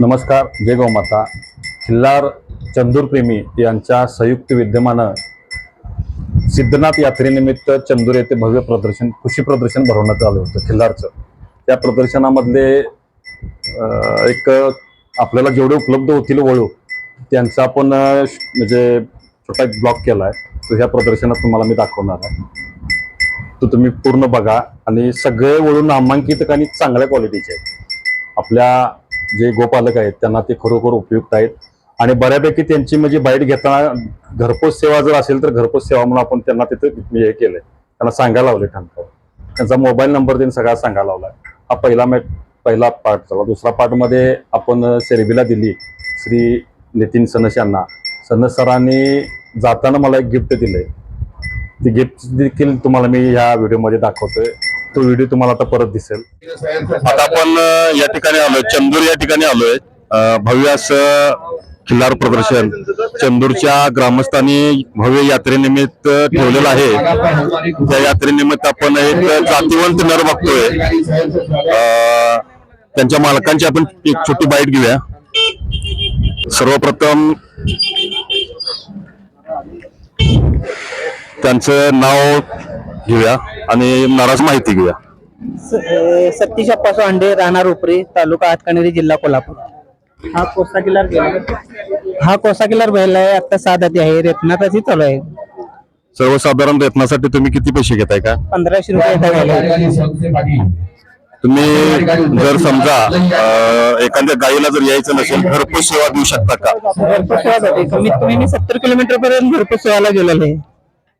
नमस्कार जय गौमाता खिल्लार चंदूरप्रेमी यांच्या संयुक्त विद्यमानं सिद्धनाथ यात्रेनिमित्त चंदूर येथे भव्य प्रदर्शन कृषी प्रदर्शन भरवण्यात आलं होतं खिल्लारचं. त्या प्रदर्शनामधले एक आपल्याला जेवढे उपलब्ध होतील वळू त्यांचा आपण श- म्हणजे छोटा एक ब्लॉक केला आहे तो ह्या प्रदर्शनात तुम्हाला मी दाखवणार आहे. तो तुम्ही पूर्ण बघा. आणि सगळे वळू नामांकित आणि चांगल्या क्वालिटीचे आहेत. आपल्या जे गोपालक आहेत त्यांना ते खरोखर उपयुक्त आहेत. आणि बऱ्यापैकी त्यांची म्हणजे बाईट घेताना घरपोच सेवा जर असेल तर घरपोच सेवा म्हणून आपण त्यांना तिथे हे केलंय. त्यांना सांगायला लावले ठाणकाव त्यांचा मोबाईल नंबर त्यांनी सगळा सांगायला लावलाय. हा पहिला मॅट पहिला पार्ट झाला. दुसरा पार्टमध्ये आपण सेरेबीला दिली. श्री नितीन सनस यांना. सनस सरांनी जाताना मला एक गिफ्ट दिलंय. ती गिफ्ट देखील तुम्हाला मी ह्या व्हिडिओमध्ये दाखवतोय. तो व्हिडिओ तुम्हाला आता परत दिसेल. आता आपण या ठिकाणी आलोय. चंदूर या ठिकाणी आलोय. भव्य असं खिल्लार प्रदर्शन. चंदूरच्या ग्रामस्थांनी भव्य यात्रेनिमित्त ठेवलेलं आहे. त्या यात्रेनिमित्त आपण एक जातीवंत नर बघतोय. त्यांच्या मालकांची आपण एक छोटी बाईट घेऊया. सर्वप्रथम त्यांचं नाव घेऊया. आणि नराज माहिती घेऊया. सतीश अप्पा सोंडे राहणार उपरी तालुका हातकणंगले जिल्हा कोल्हापूर. हा कोसा किल्लार हा कोसा किल्लार बैल आहे आता सात हाती आहे रेतनाथाची चालू आहे. सर्वसाधारण वेतनासाठी तुम्ही किती पैसे घेताय का? पंधराशे रुपये एका बैलाला. तुम्ही जर समजा अं, एखाद्या गायीला जर यायचं नसेल घरपोच सेवा देऊ शकता का? घरपोच सेवा जाते कमीत कमी मी सत्तर किलोमीटर पर्यंत घरपोच सेवाला गेलेलो आहे.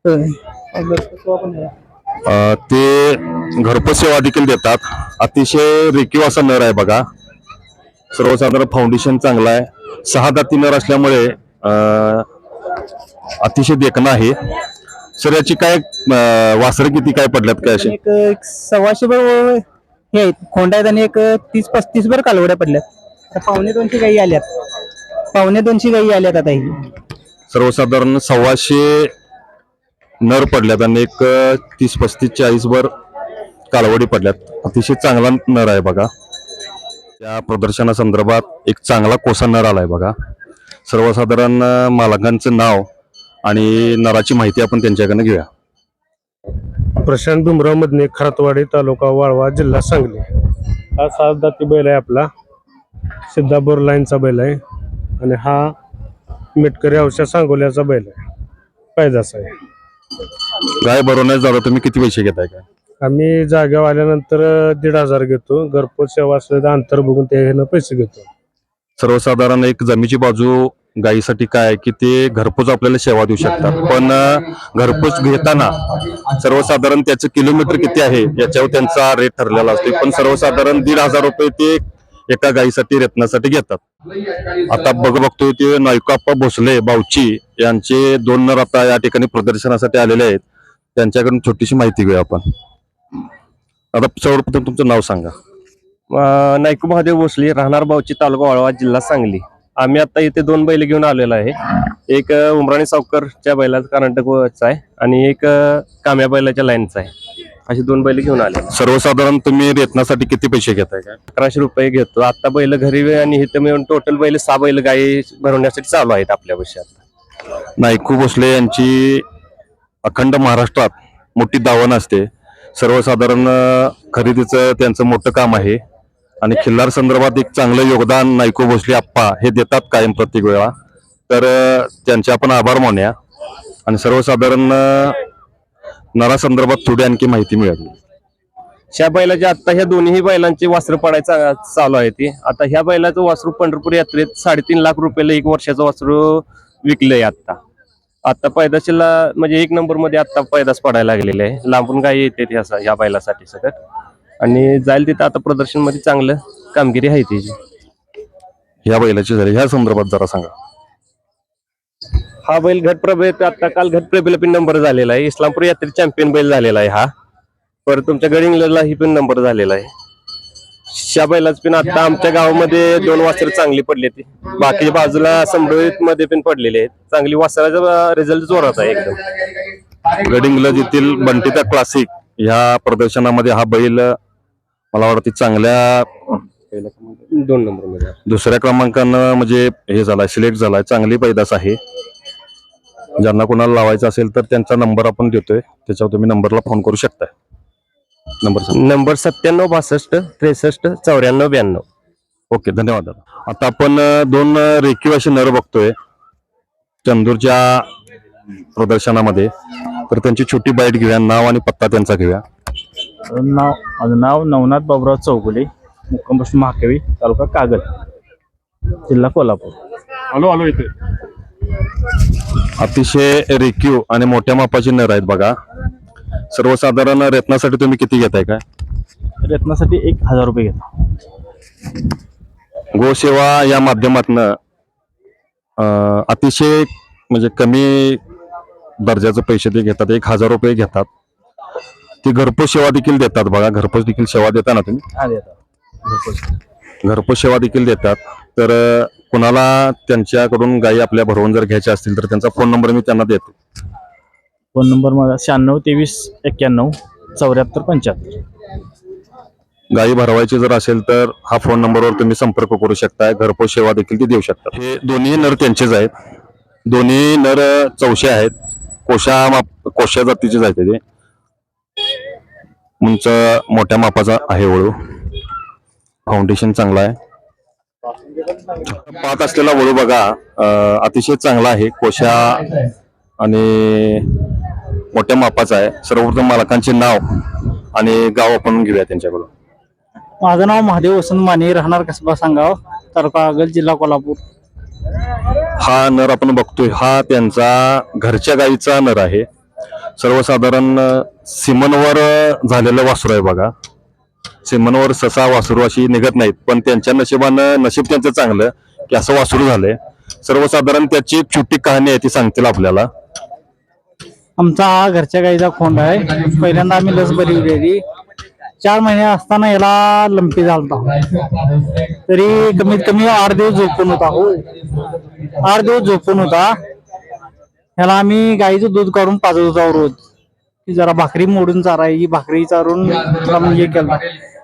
होय. सेवा पण आहे. ते घरपोच सेवा देखील देतात. अतिशय रेखीव असा नर आहे बघा. सर्वसाधारण फाउंडेशन चांगला आहे. सहा दाती नर असल्यामुळे अतिशय देखणं आहे. सर याची काय वासर किती काय पडल्यात काय असे एक सव्वाशे भर हे आहेत. खोंड आहेत आणि एक तीस पस्तीस भर कालवड्या पडल्यात. पावणे दोनशे गाई आल्यात. पावणे दोनशे गाई आल्यात आता ही. सर्वसाधारण सव्वाशे नर पडल्यात आणि एक तीस पस्तीस चाळीसवर कालवडी पडल्यात. अतिशय चांगला नर आहे बघा. त्या प्रदर्शनासंदर्भात एक चांगला कोसा नर आलाय बघा. सर्वसाधारण मालकांचं नाव आणि नराची माहिती आपण त्यांच्याकडनं घेऊया. प्रशांत भीमराव मधने खरातवाडी तालुका वाळवा जिल्हा सांगली. हा सात दाती बैल आहे आपला. सिद्धापूर लाईनचा बैल आहे. आणि हा मिटकरी औषध सांगोल्याचा बैल आहे. पायदास आहे. गाय भरवण्यास जाता तुम्ही किती पैसे घेताय काय आम्ही जाग्यावर आल्यानंतर दीड हजार घेतो. घरपोच सेवा असलं तर अंतर बघून ते ह्यानं पैसे घेतो. सर्वसाधारण एक जमीची बाजू गायीसाठी काय आहे की ते घरपोच आपल्याला सेवा देऊ शकतात. पण अं, घरपोच घेताना सर्वसाधारण त्याचं किलोमीटर किती आहे? याच्यावर त्यांचा रेट ठरलेला असतो पण सर्वसाधारण दीड हजार रुपये ते एका गायीसाठी रत्नासाठी घेतात. आता बघ बघतोय ते नायकाप्पा भोसले बावची यांचे दोन नर आता या ठिकाणी प्रदर्शनासाठी आलेले आहेत. त्यांच्याकडून छोटीशी माहिती घेऊया आपण. आता सर्वप्रथम तुमचं नाव सांगा. नायकू महादेव भोसले राहणार बावची तालुका वाळवा जिल्हा सांगली. आम्ही आता इथे दोन बैल घेऊन आलेलो आहे. एक उमराणी सावकरच्या बैलाचा कर्नाटकचा आहे आणि एक काम्या बैलाच्या लाईनचा आहे. अशी दोन बैल घेऊन आले. सर्वसाधारण तुम्ही रेतनासाठी किती पैसे घेताय का? अकराशे रुपये घेतो. आता बैल घरी आणि इथं मिळून टोटल बैल सहा बैल गाई भरवण्यासाठी चालू आहेत आपल्या आता नायकू भोसले यांची अखंड महाराष्ट्रात मोठी दावण असते. सर्वसाधारण खरेदीचं त्यांचं मोठं काम आहे. आणि खिल्लार संदर्भात एक चांगलं योगदान नायकू भोसले आप्पा हे देतात कायम प्रत्येक वेळा. तर त्यांचे आपण आभार मानूया. आणि सर्वसाधारण अं, नरा संदर्भात थोडी आणखी माहिती मिळाली. ह्या बैलाच्या आता ह्या दोन्ही बैलांचे वासरं पडायचा चालू आहे ते. आता ह्या बैलाचं वासरू पंढरपूर यात्रेत साडेतीन लाख रुपयाला एक वर्षाचं वासरू विकलंय आता आता पैदाशीला म्हणजे एक नंबरमध्ये आता पैदास पडायला लागलेले आहे. लांबून गाय येते ह्या ह्या बैलासाठी सगळं. आणि जाईल तिथं आता प्रदर्शनमध्ये चांगलं कामगिरी आहे त्याची ह्या बैलाची झाली. ह्या संदर्भात जरा सांगा. हा बैल घटप्रभेत आता काल घटप्रभेला पण नंबर झालेला आहे. इस्लामपूर यात्रेत चॅम्पियन बैल झालेला आहे हा. परत तुमच्या गडिंगला ही पण नंबर झालेला आहे. शा बैलाच पण आता आमच्या गावामध्ये दोन वासर चांगली पडले ते बाकीच्या बाजूला समृद्धीत मध्ये पण पडलेले आहेत. चांगली वासराचा रिझल्ट जोरात आहे एकदम. गडिंग्लज येथील बंटिता क्लासिक ह्या प्रदर्शनामध्ये हा बैल मला वाटतं चांगल्या दोन नंबर. दुसऱ्या क्रमांकानं म्हणजे हे झालाय सिलेक्ट झालाय. चांगली पैदास आहे. ज्यांना कोणाला लावायचं असेल तर त्यांचा नंबर आपण देतोय. त्याच्यावर तुम्ही नंबरला फोन करू शकताय. नंबर नंबर सत्त्याण्णव बासष्ट त्रेसष्ट चौऱ्याण्णव ब्याण्णव. ओके धन्यवाद आता आपण दोन रेखीव अशी नर बघतोय. चंदूरच्या प्रदर्शनामध्ये. तर त्यांची छोटी बाईट घेऊया. नाव आणि पत्ता त्यांचा घेऊया. नाव माझं नाव नवनाथ बाबुराव चौगुले मुक्काम पोस्ट महाकवी तालुका कागल जिल्हा कोल्हापूर. आलो आलो इथे. अतिशय रेखीव आणि मोठ्या मापाची नर आहेत बघा. सर्वसाधारण रत्नासाठी तुम्ही किती घेताय काय? रत्नासाठी एक हजार रुपये घेतो. गोसेवा या माध्यमातनं अतिशय म्हणजे कमी दर्जाचे पैसे ते घेतात. एक हजार रुपये घेतात. ती घरपोच सेवा देखील देतात बघा. घरपोच देखील सेवा देता ना तुम्ही? घरपोच सेवा देखील देतात. तर कुणाला त्यांच्याकडून गायी आपल्या भरवून जर घ्यायच्या असतील तर त्यांचा फोन नंबर मी त्यांना देतो. फोन नंबर माझा शहाण्णव तेवीस एक्क्याण्णव चौऱ्याहत्तर पंच्याहत्तर. गायी भरवायची जर असेल तर हा फोन नंबरवर तुम्ही संपर्क करू शकताय. घरपोच सेवा देखील ती देऊ शकतात हे दोन्ही नर त्यांचेच आहेत. दोन्ही नर चौशे आहेत. कोशा माप कोशा जातीचेच आहेत ते उंच मोठ्या मापाचा आहे वळू फाउंडेशन चांगला आहे. पाहत असलेला वळू बघा अतिशय चांगला आहे. कोशा आणि मोठ्या मापाचा आहे. सर्वप्रथम मालकांचे नाव आणि गाव आपण घेऊया त्यांच्याकडून. माझं नाव महादेव वसंत माने. राहणार कसबा सांगाव तालुका कागल जिल्हा कोल्हापूर. हा नर आपण बघतोय. हा त्यांचा घरच्या गाईचा नर आहे. सर्वसाधारण सिमनवर झालेलं वासरू आहे बघा. सिमनवर ससा वासरू अशी निघत नाहीत. पण त्यांच्या नशिबानं नशीब त्यांचं चांगलं की असं वासरू झालंय. सर्वसाधारण त्याची एक छोटी कहाणी आहे ती सांगतील आपल्याला. आमचा हा घरच्या गाईचा खोंड आहे. पहिल्यांदा आम्ही लस बरी दिली चार महिने असताना याला लंपी झालता. तरी कमीत कमी आठ दिवस झोपून होता हो. आठ दिवस झोपून होता. ह्याला आम्ही गाईचं दूध काढून पाजत होता रोज की जरा भाकरी मोडून चारायची भाकरी चारून म्हणजे केलं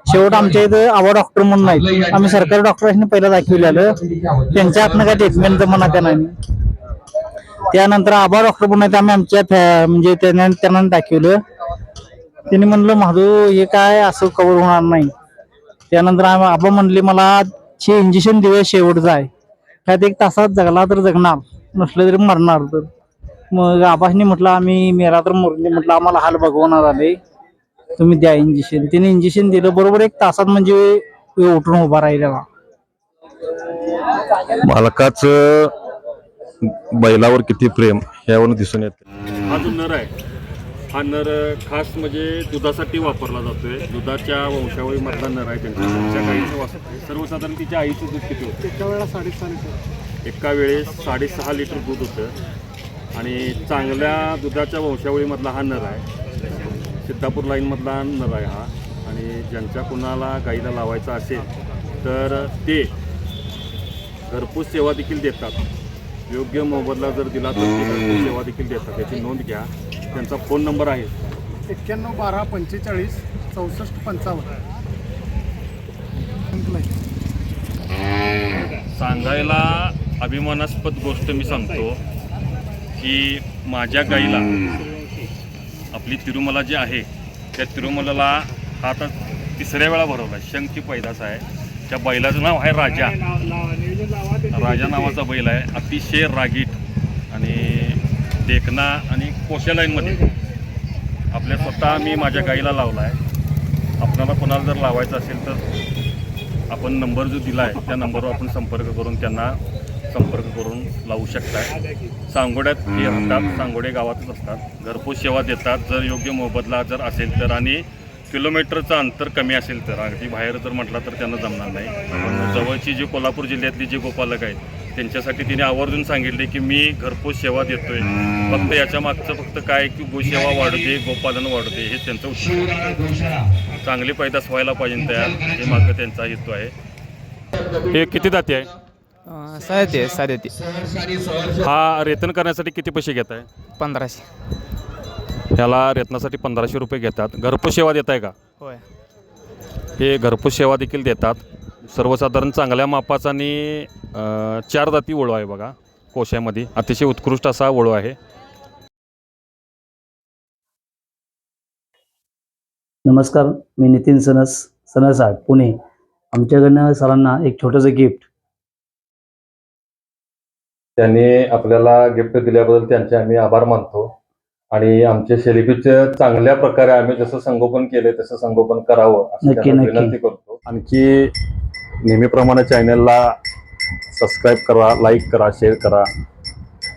शेवट आमच्या इथं आवा डॉक्टर म्हणून नाही आम्ही सरकारी डॉक्टरांनी पहिला दाखविलेलं त्यांच्या हातनं काय ट्रीटमेंट म्हणा त्या नाही? त्यानंतर आबा डॉक्टर पण आहेत. आम्ही आमच्या म्हणजे त्यांना त्यांना दाखवलं. त्यांनी म्हणलं महादू हे काय असं कव्हर होणार नाही. त्यानंतर आम्ही आबा म्हणले मला हे इंजेक्शन देऊया शेवटचं आहे. त्यात एक तासात जगला तर जगणार. नसलं तरी मरणार तर. मग आबासनी म्हटलं आम्ही मेला तर मुरली. म्हटलं आम्हाला हाल भगवणार आले. तुम्ही द्या इंजेक्शन तिने इंजेक्शन दिलं बरोबर एक तासात म्हणजे उठून उभा राहिलेला मालकाचं बैलावर किती प्रेम यावरून दिसून येते. हा जो नर आहे हा नर खास म्हणजे दुधासाठी वापरला जातोय. दुधाच्या वंशावळी मधला नर त्यांच्या आहे. सर्वसाधारण तिच्या आईचं दूध किती होतं? एका वेळेला साडेसहा एका वेळेस साडेसहा लिटर दूध होतं. आणि चांगल्या दुधाच्या वंशावळीमधला हा नर आहे. सिद्धापूर लाईनमधला नर आहे हा. आणि ज्यांच्या कुणाला गाईला लावायचा असेल तर ते घरपोच सेवा देखील देतात. योग्य मोबदला जर दिला तर सेवा देखील देतात. याची नोंद घ्या. त्यांचा फोन नंबर आहे. एक्क्याण्णव बारा पंचेचाळीस चौसष्ट पंचावन्न. सांगायला अभिमानास्पद गोष्ट मी सांगतो की माझ्या गाईला आपली तिरुमला जी आहे त्या तिरुमलाला हा आता तिसऱ्या वेळा भरवला शंखची पैदास आहे. त्या बैलाचं नाव आहे राजा. राजा नावाचा बैल आहे. अतिशय रागीट आणि देखना आणि कोशालाईनमध्ये. आपल्या स्वतः मी माझ्या गाईला लावला आहे आपणाला कोणाला जर लावायचं असेल तर आपण नंबर जो दिला आहे त्या नंबरवर आपण संपर्क करून त्यांना संपर्क करून लावू शकता. सांगोड्यात हे असतात. सांगोडे गावातच असतात. घरपोच सेवा देतात. जर योग्य मोबदला जर असेल तर आणि किलोमीटरचं अंतर कमी असेल तर. अगदी बाहेर जर म्हटलं तर त्यांना जमणार नाही. पण जवळची जी कोल्हापूर जिल्ह्यातली जे गोपालक आहेत त्यांच्यासाठी तिने आवर्जून सांगितले की मी घरपोच सेवा देतोय. फक्त याच्या मागचं फक्त काय की गोसेवा वाढते गोपालन वाढते हे त्यांचं उद्दिष्ट चांगली पैदास व्हायला पाहिजे तयार. हे मागं त्यांचा हेतू आहे. हे किती जाती आहे? हा रेतन करण्यासाठी किती पैसे घेत आहे? पंधराशे. ह्याला रेतनासाठी पंधराशे रुपये घेतात. घरपोच सेवा देत आहे का? होय. हे घरपोच सेवा देखील देतात. सर्वसाधारण चांगल्या मापाचा आणि अ, चार जाती वळू आहे बघा. कोशामध्ये. अतिशय उत्कृष्ट असा वळू आहे. नमस्कार. मी नितीन सनस सनसाळ पुणे. आमच्याकडनं सरांना एक छोटंसं गिफ्ट त्यांनी आपल्याला गिफ्ट दिल्याबद्दल त्यांचे आम्ही आभार मानतो. आणि आमच्या शेलिफीचं चांगल्या प्रकारे आम्ही जसं संगोपन केलंय तसं संगोपन करावं असं नक्की, त्यांना नक्की. विनंती करतो. आणखी नेहमीप्रमाणे चॅनलला सबस्क्राईब करा लाईक करा शेअर करा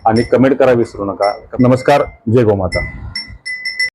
आणि कमेंट करा विसरू नका. नमस्कार जय गोमाता.